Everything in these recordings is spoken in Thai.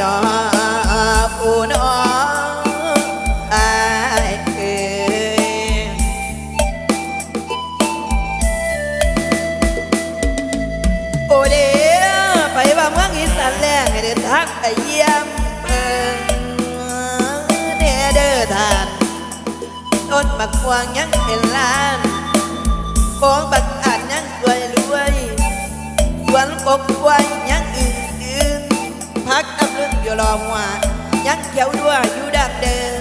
นอปูนออายเอโอเดียไปว่าเมืองอีสานแลงให้เดินทักไปเยี่ยมเมืองเเดอร์ทานต้นบักควางยังเป็นล้านของบักอาจยังรวยรวย quán có quay รอหัวยังเขียวด้วยอยู่ดังเดิม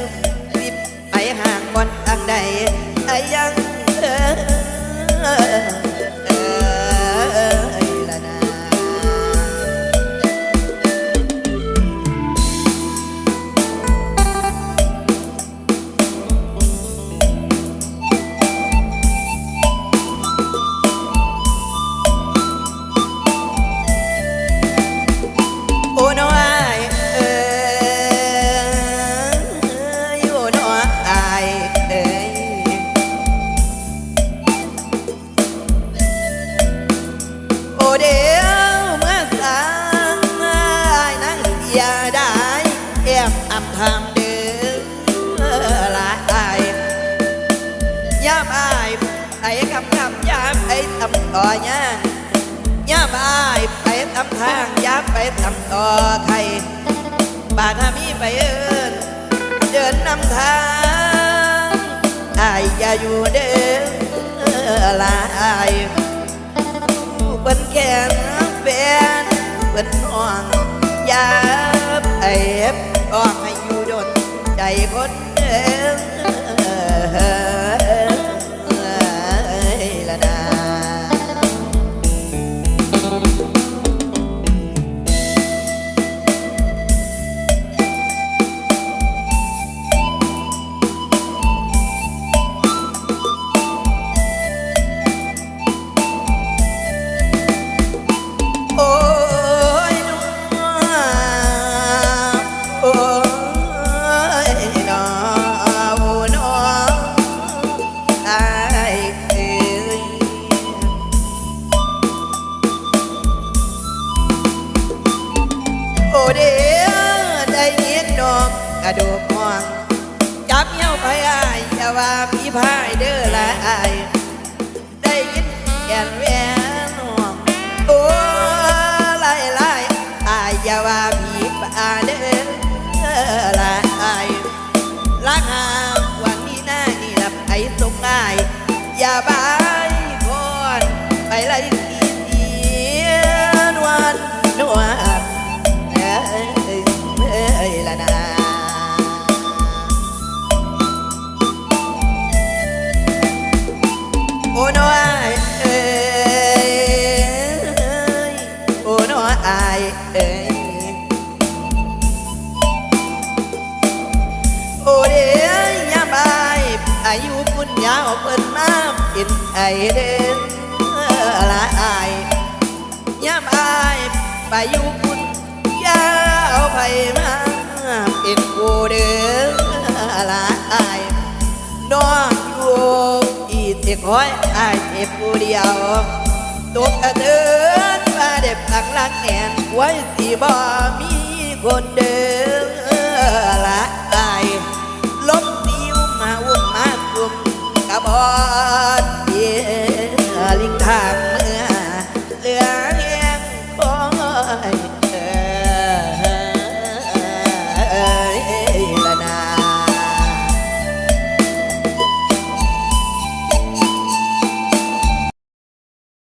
รีบไปห่างบอนทางใดแต่ยังเธอ อำทำเดิอลายอายยามอายไอ้คำคำยามไอ้ทำต่อย่างยามอายไปทำทางยามไปทำต่อใครบาดามีไปเอินเดินนำทางอายอย่าอยู่เด้อลายเปิ้นแก่นแฟนเปิ้นห่วงยาไอ้ก็ให้อยู่ดนใจ คนเดิม เดียวได้ยินดอกกระดูกห่วงจับเหี้ยวไปอายอย่าว่าพี่พายเด้อละอายได้ยินแก่นแหวนห่วงโอ้ไล่ไล่อายอย่าว่าผีป่าเด้อละอายรักหางวังนี่หน้านี่ละไปสงอายอย่าบายคนไปไล่ เอ้ยโอ้เดียยามอายอายุคุณยาวเปิ้นมาเป็นไอเด่นละอายยามอายไปอยู่คุณยาวไปมาเป็นกูเด้อละอายน้อนอยู่อีสิคอยอายเจ็บผู้เดียวตกกระเทือน เด็บหลังหลังแหนไว้สีบ่มีคนเดิน